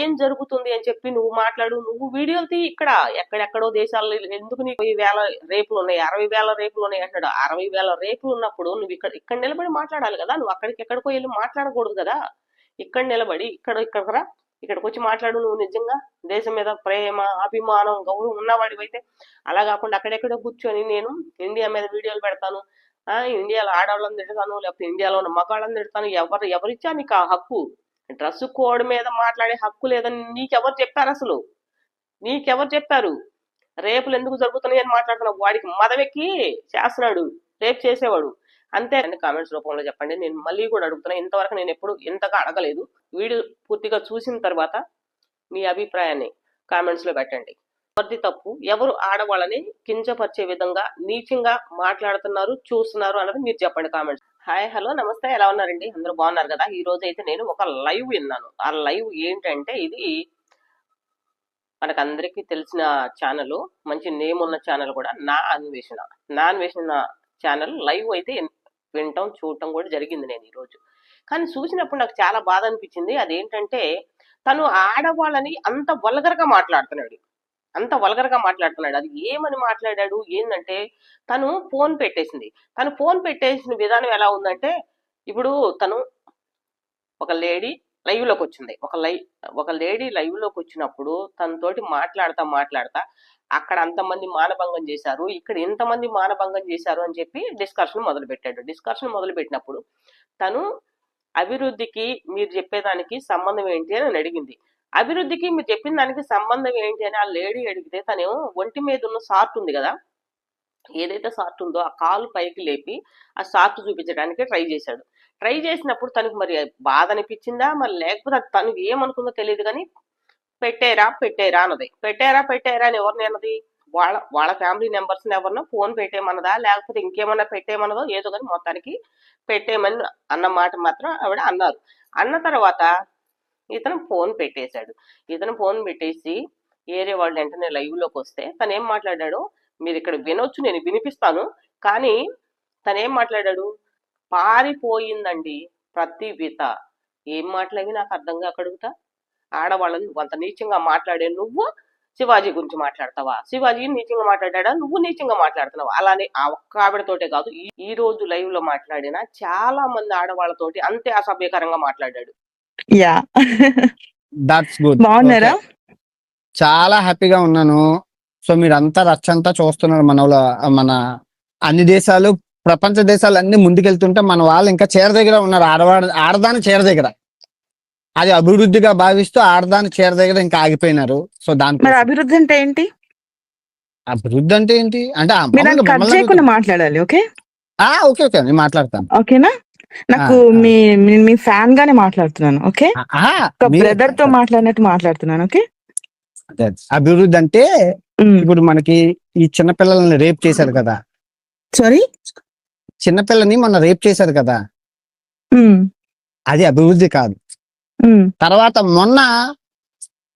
ఏం జరుగుతుంది అని చెప్పి నువ్వు మాట్లాడు. నువ్వు వీడియోలు తీ ఇక్కడ. ఎక్కడెక్కడో దేశాల్లో ఎందుకు నీకు ఈ వేల రేపులు ఉన్నాయి? అరవై వేల రేపులు ఉన్నాయి అంటాడు అరవై వేల రేపులు ఉన్నప్పుడు నువ్వు ఇక్కడ ఇక్కడ నిలబడి మాట్లాడాలి కదా. నువ్వు అక్కడికి ఎక్కడికో వెళ్ళి మాట్లాడకూడదు కదా. ఇక్కడ నిలబడి ఇక్కడ ఇక్కడ ఇక్కడికి వచ్చి మాట్లాడు నువ్వు నిజంగా. దేశం మీద ప్రేమ అభిమానం గౌరవం ఉన్నవాడివైతే అలా కాకుండా అక్కడెక్కడో కూర్చొని నేను ఇండియా మీద వీడియోలు పెడతాను. ఆ ఇండియాలో ఆడవాళ్ళని తిడతాను లేకపోతే ఇండియాలో ఉన్న మగాళ్ళని తిడతాను. ఎవరు ఎవరిచ్చా నీకు ఆ హక్కు? డ్రెస్ కోడ్ మీద మాట్లాడే హక్కు లేదని నీకెవరు చెప్పారు అసలు? నీకెవరు చెప్పారు? రేపులు ఎందుకు జరుగుతున్నాయి అని మాట్లాడుతున్నావు వాడికి మదవెక్కి చేస్తున్నాడు రేపు చేసేవాడు. అంతే. అని కామెంట్స్ రూపంలో చెప్పండి. నేను మళ్ళీ కూడా అడుగుతున్నా ఇంతవరకు నేను ఎప్పుడు ఇంతగా అడగలేదు. వీడియో పూర్తిగా చూసిన తర్వాత మీ అభిప్రాయాన్ని కామెంట్స్లో పెట్టండి. ఎవరిది తప్పు? ఎవరు ఆడవాళ్ళని కించపరిచే విధంగా నీచంగా మాట్లాడుతున్నారు చూస్తున్నారు అన్నది మీరు చెప్పండి కామెంట్స్ హాయ్ హలో నమస్తే. ఎలా ఉన్నారండి? అందరూ బాగున్నారు కదా? ఈ రోజు అయితే నేను ఒక లైవ్ విన్నాను. ఆ లైవ్ ఏంటంటే ఇది మనకందరికీ తెలిసిన ఛానల్ మంచి నేమ్ ఉన్న ఛానల్ కూడా నా అన్వేషణ. నా అన్వేషణ ఛానల్ లైవ్ అయితే వినటం చూడటం కూడా జరిగింది నేను ఈరోజు కానీ చూసినప్పుడు నాకు చాలా బాధ అనిపించింది. అదేంటంటే తను ఆడవాళ్ళని అంత వల్గరగా మాట్లాడుతున్నాడు. అంత వల్గర్గా మాట్లాడుతున్నాడు. అది ఏమని మాట్లాడాడు? ఏంటంటే తను ఫోన్ పెట్టేసింది. తను ఫోన్ పెట్టేసిన విధానం ఎలా ఉందంటే ఇప్పుడు తను ఒక లేడీ లైవ్లోకి వచ్చింది. ఒక లైవ్ ఒక లేడీ లైవ్లోకి వచ్చినప్పుడు తనతోటి మాట్లాడతా మాట్లాడతా అక్కడ అంతమంది మానభంగం చేశారు. ఇక్కడ ఎంతమంది మానభంగం చేశారు అని చెప్పి డిస్కషన్ మొదలు పెట్టాడు డిస్కషన్ మొదలు పెట్టినప్పుడు తను అభివృద్ధికి మీరు చెప్పేదానికి సంబంధం ఏంటి అని అడిగింది. అభివృద్ధికి మీరు చెప్పిన దానికి సంబంధం ఏంటి అని ఆ లేడీ అడిగితే తను ఒంటి మీద ఉన్న సార్ట్ ఉంది కదా ఏదైతే సార్ట్ ఉందో ఆ కాలు పైకి లేపి ఆ సార్ట్ చూపించడానికి ట్రై చేశాడు. ట్రై చేసినప్పుడు తనకు మరి బాధ అనిపించిందా? మరి లేకపోతే తను ఏమనుకుందో తెలియదు కానీ పెట్టేరా పెట్టేరా అన్నది. పెట్టారా పెట్టారా అని ఎవరిని అన్నది? వాళ్ళ వాళ్ళ ఫ్యామిలీ మెంబర్స్ని ఎవరినో ఫోన్ పెట్టేయమన్నదా? లేకపోతే ఇంకేమన్నా పెట్టేయమన్నదో ఏదో కానీ మొత్తానికి పెట్టేయమని అన్న మాట మాత్రం ఆవిడ అన్నారు. అన్న తర్వాత ఇతను ఫోన్ పెట్టేశాడు. ఇతను ఫోన్ పెట్టేసి ఏరే వాళ్ళు వెంటనే లైవ్లోకి వస్తే తను ఏం మాట్లాడాడు? మీరు ఇక్కడ వినొచ్చు నేను వినిపిస్తాను. కానీ తను ఏం మాట్లాడాడు? పారిపోయిందండి ప్రతి విత. ఏం మాట్లాడి నాకు అర్థం కాక అడుగుతా ఆడవాళ్ళని అంత నీచంగా మాట్లాడే నువ్వు శివాజీ గురించి మాట్లాడతావా? శివాజీ నీచంగా మాట్లాడా నువ్వు నీచంగా మాట్లాడుతున్నావు? అలానే ఆ ఒక్క ఆవిడతోటే కాదు ఈ- ఈ రోజు లైవ్లో మాట్లాడిన చాలా మంది ఆడవాళ్ళతోటి అంతే అసభ్యకరంగా మాట్లాడాడు. యా. దట్స్ గుడ్ బాగున్నారా? చాలా హ్యాపీగా ఉన్నాను. సో మీరంతా రచ్చంతా చూస్తున్నారు మన మన అన్ని దేశాలు ప్రపంచ దేశాలు అన్ని ముందుకెళ్తుంటే మన వాళ్ళు ఇంకా చీర దగ్గర ఉన్నారు. ఆడవాడ ఆడదాని చీర దగ్గర. అది అభివృద్ధిగా భావిస్తూ ఆడదాని చీర దగ్గర ఇంకా ఆగిపోయినారు. సో దాని అభివృద్ధి అంటే ఏంటి? అభివృద్ధి అంటే ఏంటి? అంటే మాట్లాడాలి ఓకే? ఆ, ఓకే ఓకే నేను మాట్లాడతాను. ఓకేనా? నాకు. మీ మీ- ఫ్యాన్ గానే మాట్లాడుతున్నాను ఓకే? ఒక బ్రదర్తో మాట్లాడినట్టు మాట్లాడుతున్నాను ఓకే? అభివృద్ధి అంటే. ఇప్పుడు మనకి ఈ చిన్న పిల్లల్ని రేప్ చేశారు కదా. సారీ చిన్నపిల్లని మొన్న రేప్ చేశారు కదా. అది అభివృద్ధి కాదు. తర్వాత మొన్న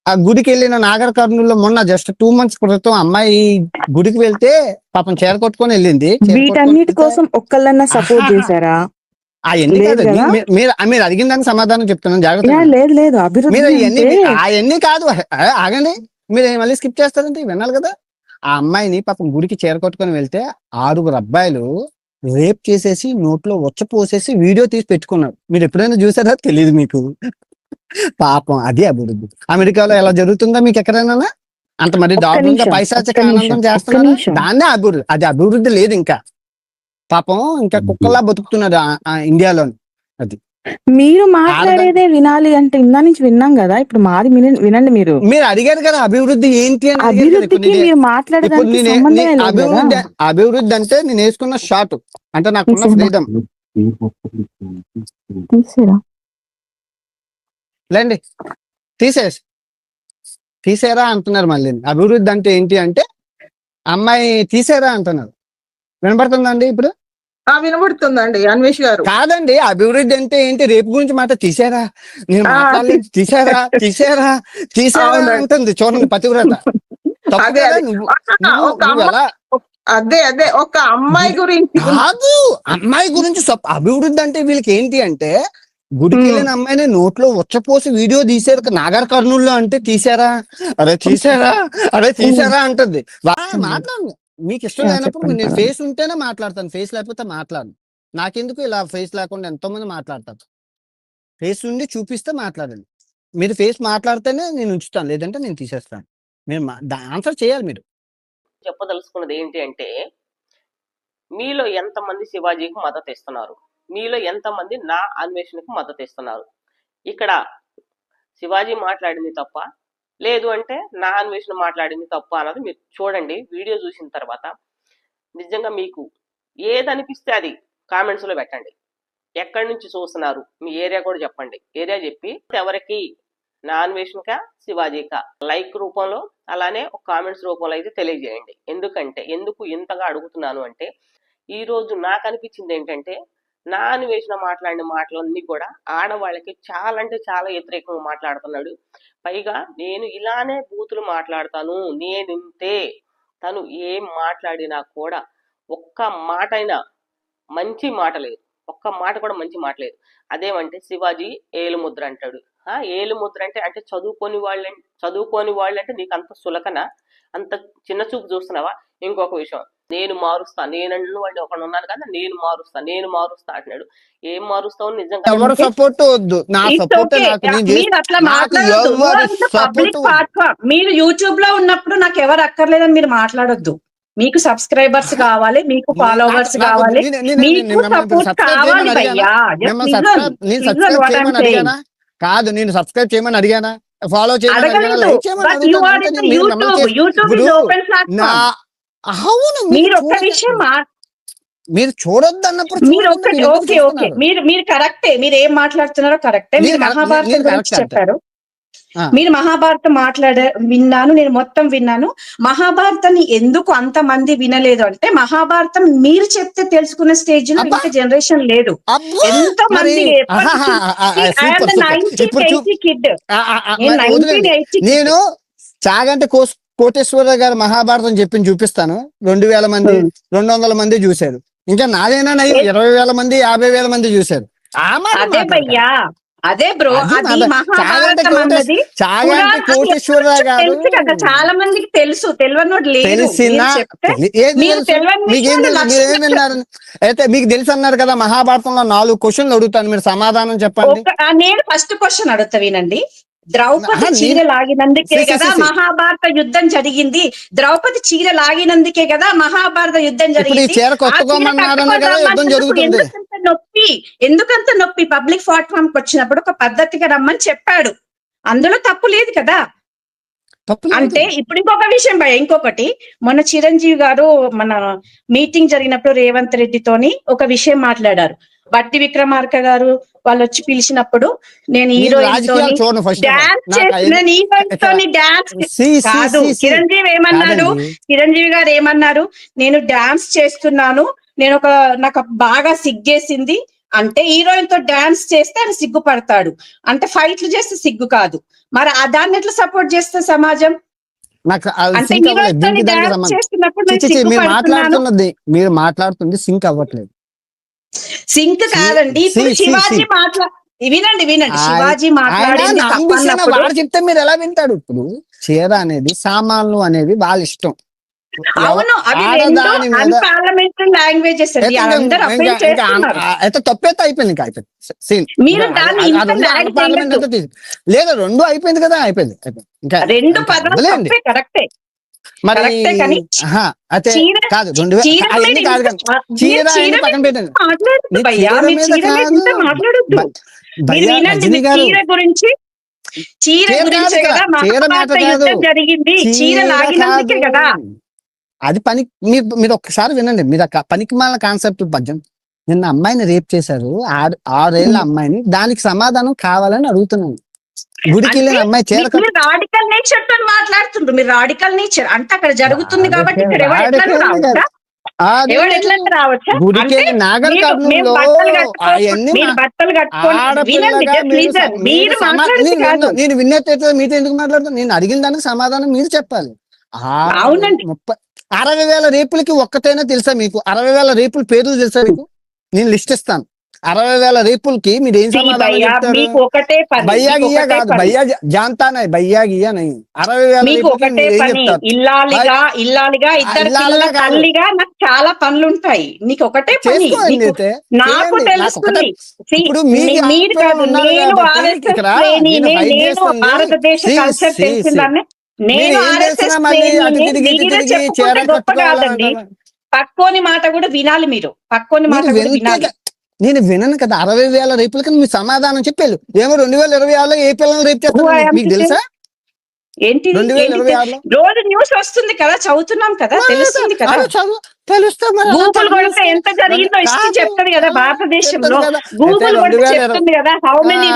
ఆ గుడికి వెళ్ళిన నాగర్ కర్నూలులో మొన్న జస్ట్ టూ మంత్స్ క్రితం అమ్మాయి గుడికి వెళ్తే పాపం చీర కొట్టుకొని వెళ్ళింది. వీటన్నిటి కోసం ఒక్కళ్ళన్నా సపోర్ట్. చేశారా? లేదు కాదు? మీరు మీరు అడిగిన దానికి సమాధానం చెప్తున్నాను. జాగ్రత్త లేదు లేదు. మీరు అవన్నీ కాదు. ఆగండి. మీరు మళ్ళీ స్కిప్ చేస్తారంటే వినాలి కదా? ఆ అమ్మాయిని పాపం గుడికి చీర కొట్టుకొని వెళ్తే ఆరుగురు అబ్బాయిలు రేప్ చేసేసి నోట్లో వచ్చ పోసేసి వీడియో తీసి పెట్టుకున్నారు. మీరు ఎప్పుడైనా చూసారా? తెలియదు మీకు. పాపం అది అభివృద్ధి. అమెరికాలో ఎలా జరుగుతుందా మీకు ఎక్కడైనా? అంత మరి దారుణంగా పైశాచిక ఆనందం చేస్తున్నారు. దాన్నే అభివృద్ధి అది అభివృద్ధి లేదు ఇంకా. పాపం ఇంకా కుక్కలా బతుకుతున్నారు ఆ- ఆ ఇండియాలో మీరు మాట్లాడేదే వినాలి అంటే ఇందా నుంచి విన్నాం కదా? ఇప్పుడు మాది విన- వినండి మీరు. మీరు అడిగారు కదా అభివృద్ధి ఏంటి అని అభివృద్ధికి మీరు అభివృద్ధి అభివృద్ధి అంటే నేను వేసుకున్న షార్ట్. అంటే నాకున్న తీసేనా? ఫ్రీడమ్. లేండి. తీసేసి. తీసేరా అంటున్నారు మళ్ళీ. అభివృద్ధి అంటే ఏంటి అంటే అమ్మాయి తీసేరా అంటున్నారు. వినపడుతుందండి ఇప్పుడు? వినబడుతుందండి అన్వేష్ గారు. కాదండి అభివృద్ధి అంటే ఏంటి? రేపు గురించి మాట తీసేరా? నేను మాట్లాడలేదు. తీసేరా? తీసేరా? తీసేరా. అంటుంది చూడండి పతివ్రత. అదే? అదే. అదే ఒక అమ్మాయి గురించి. కాదు. అమ్మాయి గురించి అభివృద్ధి అంటే వీళ్ళకి ఏంటి అంటే గుడికి. వెళ్ళిన అమ్మాయిని నోట్లో వచ్చపోసి వీడియో తీసారు నాగర్ కర్నూల్లో అంటే తీసారా? అరే తీసారా? అరే తీసారా అంటది. మాట్లాడు. మీకు ఇష్టం లేనప్పుడు నేను. ఫేస్ ఉంటేనే మాట్లాడతాను. ఫేస్ లేకపోతే మాట్లాడను. నాకెందుకు ఇలా ఫేస్ లేకుండా ఎంతో మంది మాట్లాడతారు? ఫేస్ ఉండి చూపిస్తే మాట్లాడండి. మీరు ఫేస్ మాట్లాడితేనే నేను ఉంచుతాను లేదంటే నేను తీసేస్తాను. మీరు ఆన్సర్ చేయాలి మీరు. చెప్పదలుచుకున్నది ఏంటి అంటే మీలో ఎంతమంది శివాజీకి మద్దతు ఇస్తున్నారు? మీలో ఎంతమంది నా అన్వేషణకు మద్దతు ఇస్తున్నారు? ఇక్కడ శివాజీ మాట్లాడింది తప్ప లేదు అంటే నా అన్వేషణ మాట్లాడింది తప్పు అన్నది మీరు చూడండి. వీడియో చూసిన తర్వాత నిజంగా మీకు ఏది అనిపిస్తే అది కామెంట్స్లో పెట్టండి. ఎక్కడి నుంచి చూస్తున్నారు? మీ ఏరియా కూడా చెప్పండి. ఏరియా చెప్పి ఎవరికి? నా అన్వేషణక? శివాజీక? లైక్ రూపంలో అలానే ఒక కామెంట్స్ రూపంలో అయితే తెలియజేయండి. ఎందుకంటే ఎందుకు ఇంతగా అడుగుతున్నాను అంటే ఈరోజు నాకు అనిపించింది ఏంటంటే నా వేసిన మాట్లాడిన మాటలన్నీ కూడా ఆడవాళ్ళకి చాలా అంటే చాలా వ్యతిరేకంగా మాట్లాడుతున్నాడు. పైగా నేను ఇలానే బూతులు మాట్లాడతాను నేనింతే తను ఏం మాట్లాడినా కూడా ఒక్క మాట అయినా మంచి మాట లేదు. ఒక్క మాట కూడా మంచి మాట లేదు. అదేమంటే శివాజీ ఏలుముద్ర అంటాడు. ఆ ఏలుముద్ర అంటే అంటే చదువుకోని వాళ్ళ చదువుకోని వాళ్ళంటే నీకు అంత సులకన? అంత చిన్న చూపు చూస్తున్నావా? ఇంకొక విషయం. నేను మారుస్తా నేను వాడిని ఒకడు ఉన్నాను కదా నేను మారుస్తా నేను మారుస్తా అంటున్నాడు. ఏం మారుస్తావు నిజంగా? ఎవరు సపోర్ట్ వద్దు. నా సపోర్ట్ మీరు అట్లా మాట్లాడొద్దు. యూట్యూబ్లో ఉన్నప్పుడు నాకు ఎవరు అక్కర్లేదని మీరు మాట్లాడొద్దు. మీకు సబ్స్క్రైబర్స్ కావాలి మీకు ఫాలోవర్స్ కావాలి. మీకు సపోర్ట్ కావాలి? భయ్యా. కాదు నేను సబ్స్క్రైబ్ చేయమని అడిగానా? ఫాలో చేయమని నా ప్లాట్ఫామ్ అవును మీరు ఒక్క విషయం మా- మీరు చూడొద్దు అన్నప్పుడు మీరు ఎందుకు ఓకే ఓకే? మీరు మీరు కరెక్టే మీరు ఏం మాట్లాడుతున్నారో కరెక్టే మీరు మహాభారతం గురించి చెప్పారు. మీరు మహాభారతం మాట్లాడే విన్నాను నేను మొత్తం విన్నాను మహాభారతాన్ని ఎందుకు అంత మంది వినలేదు అంటే మహాభారతం మీరు చెప్తే తెలుసుకునే స్టేజ్లో. ఇంకా జనరేషన్ లేదు! ఎంతో మంది ఎప్పటి ఆహాహా, నుంచి- ఆ, ఆ, See, I am super, the super. 1980 ఇప్పుడు చూ- kid. ఆ, ఆ, ఆ, నేను మరి వదిలేండి. 1980 kid. నేను చాగంటి కోస్ కోటేశ్వర గారు మహాభారతం చెప్పింది చూపిస్తాను. రెండు వేల మంది. రెండు వందల మంది చూశారు. ఇంకా నాదేనా ఇరవై వేల మంది యాభై వేల మంది చూశారు. అదే బ్రో కోటేశ్వర గారు చాలా మందికి తెలుసు తెలియనోడు లేదు తెలిసిన మీరు చెప్తే తెలి- ఏది మీరు తెలుసు? తెలియని మీకు ఏం విషయాలు తెలుసు? మీరు ఏం లక్షలు విన్నారు అయితే మీకు తెలుసు అన్నారు కదా మహాభారతంలో నాలుగు క్వశ్చన్లు అడుగుతాను మీరు సమాధానం చెప్పండి. నేను ఫస్ట్ క్వశ్చన్ అడుగుతా వినండి. ద్రౌపది చీర లాగినందుకే కదా. మహాభారత యుద్ధం జరిగింది. ద్రౌపది చీర లాగినందుకే కదా మహాభారత యుద్ధం జరిగింది నొప్పి? ఎందుకంత నొప్పి? పబ్లిక్ ప్లాట్ఫామ్కి వచ్చినప్పుడు ఒక పద్ధతిగా రమ్మని చెప్పాడు. అందులో తప్పు లేదు కదా. అంటే ఇప్పుడు ఇంకొక విషయం భయ ఇంకొకటి. మొన్న చిరంజీవి గారు మన మీటింగ్ జరిగినప్పుడు రేవంత్ రెడ్డితోని ఒక విషయం మాట్లాడారు. బట్టి విక్రమార్క గారు వాళ్ళు వచ్చి పిలిచినప్పుడు నేను హీరోయిన్ డాన్స్ నేను హీరోయిన్ తోని డాన్స్ కాదు చిరంజీవి ఏమన్నాడు? చిరంజీవి గారు ఏమన్నారు? నేను డాన్స్ చేస్తున్నాను. నేను ఒక నాకు బాగా సిగ్గేసింది. అంటే హీరోయిన్తో డాన్స్ చేస్తే ఆయన సిగ్గుపడతాడు. అంటే ఫైట్లు చేస్తే సిగ్గు కాదు. మరి ఆ దాన్ని ఎట్లా సపోర్ట్ చేస్తే సమాజం? నాకు మీరు మాట్లాడుతున్నది మీరు మాట్లాడుతుంది సింక్ అవ్వట్లేదు. సింక్ కాదండి. శివాజీ. మాట్లా వినండి వినండి. శివాజీ మాట్లాడింది వాడు చెప్తే మీరు ఎలా వింటాడు ఇప్పుడు చీర అనేది సామాన్లు అనేది వాళ్ళ ఇష్టం. అవును లాంగ్వేజెస్ అయితే తప్పైతే అయిపోయింది ఇంకా అయిపోయింది. లేదు రెండు అయిపోయింది కదా అయిపోయింది. అయిపోయింది ఇంకా రెండు కరెక్టే మరి అయితే కాదు రెండు అవన్నీ కాదు చీర పక్కన పెట్టండి. రజనీ గారు గురించి చీర కాదు మహాభారత జరిగింది. చీర లాగినందుకే కాదు. అది పని మీరు మీరు ఒక్కసారి వినండి. మీరు పనికి మాల కాన్సెప్ట్ పద్యం. నిన్న అమ్మాయిని రేప్ చేశారు. ఆరు ఆరేళ్ళ అమ్మాయిని. దానికి సమాధానం కావాలని అడుగుతున్నాను. గుడికి వెళ్ళిన అమ్మాయి చీర రాడికల్ నేచర్తో మాట్లాడుతుండ్రు. మీరు రాడికల్ నేచర్ అంటే అక్కడ జరుగుతుంది కాబట్టి ఇక్కడ నేను- విన్నట్టయితే మీతో ఎందుకు మాట్లాడతాను నేను అడిగిన దానికి సమాధానం మీరు చెప్పాలి. ఆరు అవునండి. ముప్పై అరవై వేల రేపులకి ఒక్కటైనా తెలుసా మీకు? అరవై వేల రేపుల పేర్లు తెలుసా మీకు? నేను లిస్ట్ ఇస్తాను. అరవై వేల రేపులకి మీరు ఏం సమాధానం భయ్యా, చెప్తారు? మీకు ఒకటే పని భయ్యా మీకు గియ్యా ఒకటే కాదు పని. భయ్యా జ- జాంతానే భయ్యా గియ్యా నై అరవై వేల ఇల్లాలిగా ఇల్లాలిగా ఇద్దరు. తల్లిగా నాకు చాలా పనులు ఉంటాయి నీకు ఒకటే పని నీకు- తెలుస్తుంది. ఇప్పుడు మీరు కాదు నేను. భారతదేశ కల్చర్ ఆర్ఎస్ఎస్ మాట కూడా వినాలి మీరు. పక్కోని మాట కూడా వినాలి. నేను వినను కదా అరవై వేల రేపులకి మీ సమాధానం చెప్పారు ఏమో రెండు వేల ఇరవై ఆరులో ఏ పిల్లలు రేపు చేస్తారు మీకు? తెలుసా? ఏంటి రోజు న్యూస్ వస్తుంది కదా చదువుతున్నాం కదా తెలుస్తుంది కదా. తెలుస్తా మరి గూగుల్. కొడితే ఎంత జరిగిందో కదా భారతదేశంలో. గూగుల్ కొడితే చెప్తుంది కదా హౌ మెనీ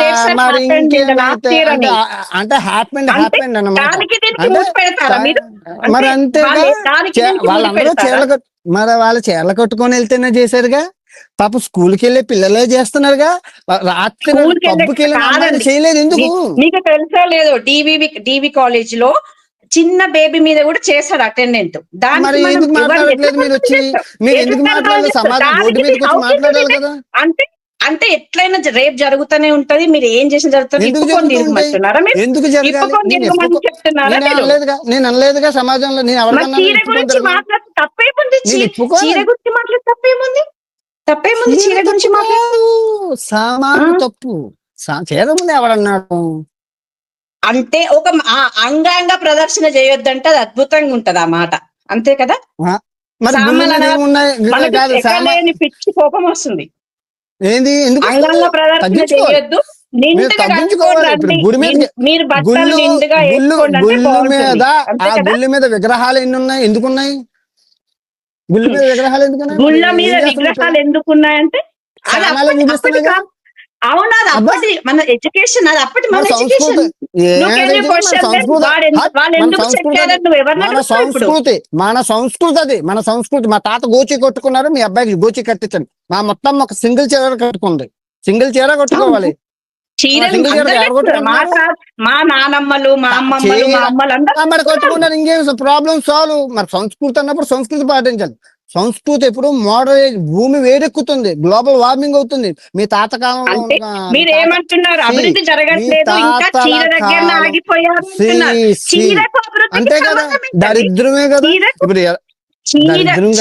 అంటే హ్యాపెండ్ హ్యాపెండ్ అన్నమాట. దానికి దీనికి అంటే మూసి పెడతారా మీరు? మరి మూసి వాళ్ళందరూ? చీరలు మరి వాళ్ళు చీరలు కట్టుకొని వెళ్తేనే చేశారుగా? పాప స్కూల్కి వెళ్ళే పిల్లలే చేస్తున్నారుగా. రాత్రి వెళ్ళే. చేయలేదు ఎందుకు? మీకు తెలుసో లేదో? డివివి డివి కాలేజ్లో చిన్న బేబీ మీద కూడా చేశాడు అటెండెంట్. మరి ఎందుకు మాట్లాడట్లేదు వచ్చి? ఎందుకు మాట్లాడలేదు? వచ్చి మాట్లాడాలి కదా? అంటే అంటే ఎట్లయినా రేపు జరుగుతూనే ఉంటది. మీరు ఏం చేసిన జరుగుతుంది. ఎందుకు నేను అనలేదుగా. సమాజంలో. నేను ఎవరికన్నా తప్పేముంది. చీర గురించి మాట్లాడితే తప్పేముంది? తప్పేముంది? చీర గురించి సామాను? తప్పు. చీర ముందు ఎవడన్నాడు? అంటే ఒక అంగాంగ ప్రదర్శన చేయొద్దంటే అది అద్భుతంగా ఉంటది ఆ మాట. అంతే కదా? మీద పిచ్చి కోపం వస్తుంది. ఏంది? ఎందుకు? అంగాంగ? ప్రదర్శన. చేయొద్దు. మీద- గుళ్ళు మీద మీద విగ్రహాలు ఎన్ని ఉన్నాయి ఎందుకు ఉన్నాయి గుళ్ళు మీద విగ్రహాలు ఎందుకు? గుళ్ళ మీద విగ్రహాలు. అవునా అది. అప్పటి మన ఎడ్యుకేషన్ అది అప్పటి మన ఎడ్యుకేషన్. సంస్కృతి. మన సంస్కృతి. అది. మన సంస్కృతి. మా తాత గోచి కొట్టుకున్నారు మీ అబ్బాయికి గోచి కట్టించండి. మా మొత్తం ఒక సింగిల్ చీర కట్టుకుంది. సింగిల్ చీర కట్టుకోవాలి. చీరలు. మా మా నానమ్మలు మా అమ్మమ్మలు మా అమ్మలు కట్టుకున్నారు ఇంకేం ప్రాబ్లం సాల్వ్ మరి సంస్కృతి అన్నప్పుడు సంస్కృతి పాటించాలి. సంస్కృతి ఎప్పుడు మోడరేజ్ భూమి వేడెక్కుతుంది. గ్లోబల్ వార్మింగ్ అవుతుంది. మీ తాత కాలంలో అంటే ఉన్న- మీరు ఏమంటున్నారు? అభివృద్ధి జరగట్లేదు. అంతే కదా? దరిద్రమే కదా? ఇప్పుడు?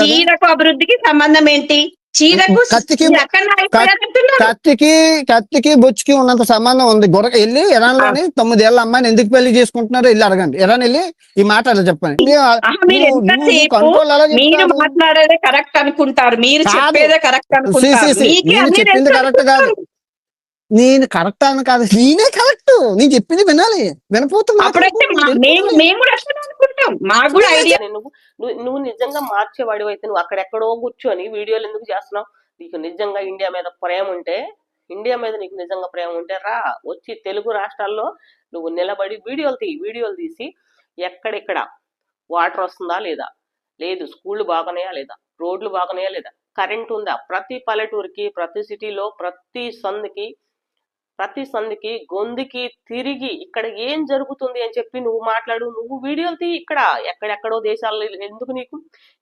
చీరకు అభివృద్ధికి సంబంధం ఏంటి? చీరకు కత్తికి కత్తికి కత్తికి బొచ్చుకి ఉన్నంత సంబంధం ఉంది. గొడవ వెళ్ళి ఇరాన్లోని తొమ్మిదేళ్ళ అమ్మాయిని ఎందుకు పెళ్ళి చేసుకుంటున్నారో? వెళ్ళి అడగండి. ఇరాన్ వెళ్ళి ఈ మాట అలా చెప్పండి. మీరు? మాట్లాడేదే కరెక్ట్ అనుకుంటారు. మీరు కాదు. చెప్పేదే కరెక్ట్ అనుకుంటారు. నేను చెప్పింది కాదు. కరెక్ట్ అని కాదు. నేనే నేను చెప్పింది వినాలి. వినపోతే అప్పుడైతే మా- మాట్లాడకూడదు. మేము మేము కూడా అట్లనే అనుకుంటాం. మాకు కూడా ఐడియా కానీ నువ్వు నువ్వు నిజంగా మార్చేవాడివి అయితే నువ్వు అక్కడెక్కడో కూర్చొని వీడియోలు ఎందుకు చేస్తున్నావు? నీకు నిజంగా ఇండియా మీద ప్రేమ ఉంటే ఇండియా మీద నీకు నిజంగా ప్రేమ ఉంటే రా వచ్చి తెలుగు రాష్ట్రాల్లో నువ్వు నిలబడి వీడియోలు తీ వీడియోలు తీసి ఎక్కడెక్కడ వాటర్ వస్తుందా లేదా? లేదు స్కూళ్ళు బాగున్నాయా లేదా? రోడ్లు బాగున్నాయా లేదా? కరెంట్ ఉందా? ప్రతి పల్లెటూరికి ప్రతి సిటీలో ప్రతి సందుకి ప్రతి సంధికి గొంతుకి తిరిగి ఇక్కడ ఏం జరుగుతుంది అని చెప్పి నువ్వు మాట్లాడు నువ్వు వీడియోలు తీ ఇక్కడ. ఎక్కడెక్కడో దేశాలు ఎందుకు నీకు?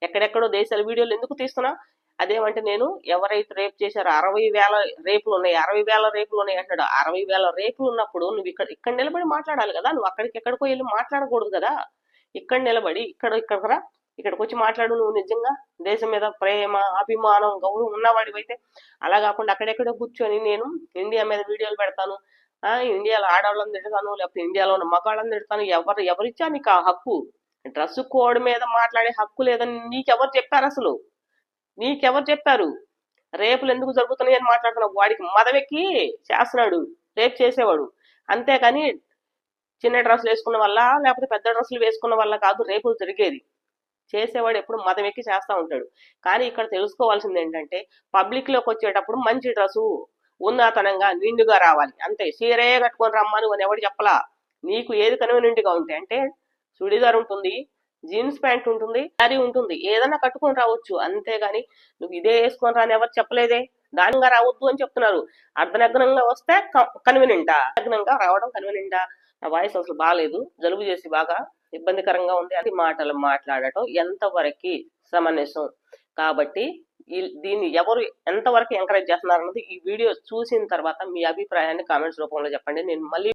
ఎక్కడెక్కడో దేశాల వీడియోలు ఎందుకు తీస్తున్నా? అదేమంటే నేను ఎవరైతే రేపు చేశారో అరవై వేల రేపులు ఉన్నాయి అరవై వేల రేపులు ఉన్నాయి అంటాడు. అరవై వేల రేపులు ఉన్నప్పుడు నువ్వు ఇక్కడ ఇక్కడ నిలబడి మాట్లాడాలి కదా. నువ్వు అక్కడికి ఎక్కడికో వెళ్ళి మాట్లాడకూడదు కదా. ఇక్కడ నిలబడి ఇక్కడ ఇక్కడ ఇక్కడికి వచ్చి మాట్లాడు నువ్వు నిజంగా దేశం మీద ప్రేమ అభిమానం గౌరవం ఉన్నవాడివైతే. అలా కాకుండా అక్కడెక్కడో కూర్చొని నేను ఇండియా మీద వీడియోలు పెడతాను ఆ ఇండియాలో ఆడవాళ్ళని తిడతాను లేకపోతే ఇండియాలో ఉన్న మగాళ్ళని తిడతాను. ఎవరు ఎవరిచ్చా నీకు ఆ హక్కు? డ్రెస్ కోడ్ మీద మాట్లాడే హక్కు లేదని నీకెవరు చెప్పారు అసలు? నీకెవరు చెప్పారు? రేపులు ఎందుకు జరుగుతున్నాయి అని మాట్లాడుతున్నావు? వాడికి మదవెక్కి చేస్తున్నాడు రేపు చేసేవాడు. అంతేకాని చిన్న డ్రెస్సులు వేసుకున్న వల్ల లేకపోతే పెద్ద డ్రెస్సులు వేసుకున్న వల్ల కాదు రేపులు జరిగేది చేసేవాడు ఎప్పుడు మతం ఎక్కి చేస్తూ ఉంటాడు. కానీ ఇక్కడ తెలుసుకోవాల్సింది ఏంటంటే పబ్లిక్లోకి వచ్చేటప్పుడు మంచి డ్రెస్సు ఉన్నతనంగా నిండుగా రావాలి. అంతే. చీరే కట్టుకొని రమ్మను అని ఎవడు చెప్పలా? నీకు ఏది కన్వీనియంట్గా ఉంటే అంటే చుడిదార్ ఉంటుంది జీన్స్ ప్యాంట్ ఉంటుంది సారీ ఉంటుంది. ఏదైనా కట్టుకొని రావచ్చు. అంతేగాని నువ్వు ఇదే వేసుకొని రాని ఎవరు చెప్పలేదే? దానిగా రావద్దు అని చెప్తున్నారు. అర్ధనగ్నంగా వస్తే కన్వీనియంటా అగ్నంగా రావడం కన్వీనియంటా నా వాయిస్ అసలు బాగాలేదు జలుబు చేసి బాగా ఇబ్బందికరంగా ఉంది అది మాటలు మాట్లాడటం ఎంతవరకు సమంజసం. కాబట్టి దీన్ని ఎవరు ఎంతవరకు ఎంకరేజ్ చేస్తున్నారు అన్నది ఈ వీడియో చూసిన తర్వాత మీ అభిప్రాయాన్ని కామెంట్స్ రూపంలో చెప్పండి. నేను మళ్ళీ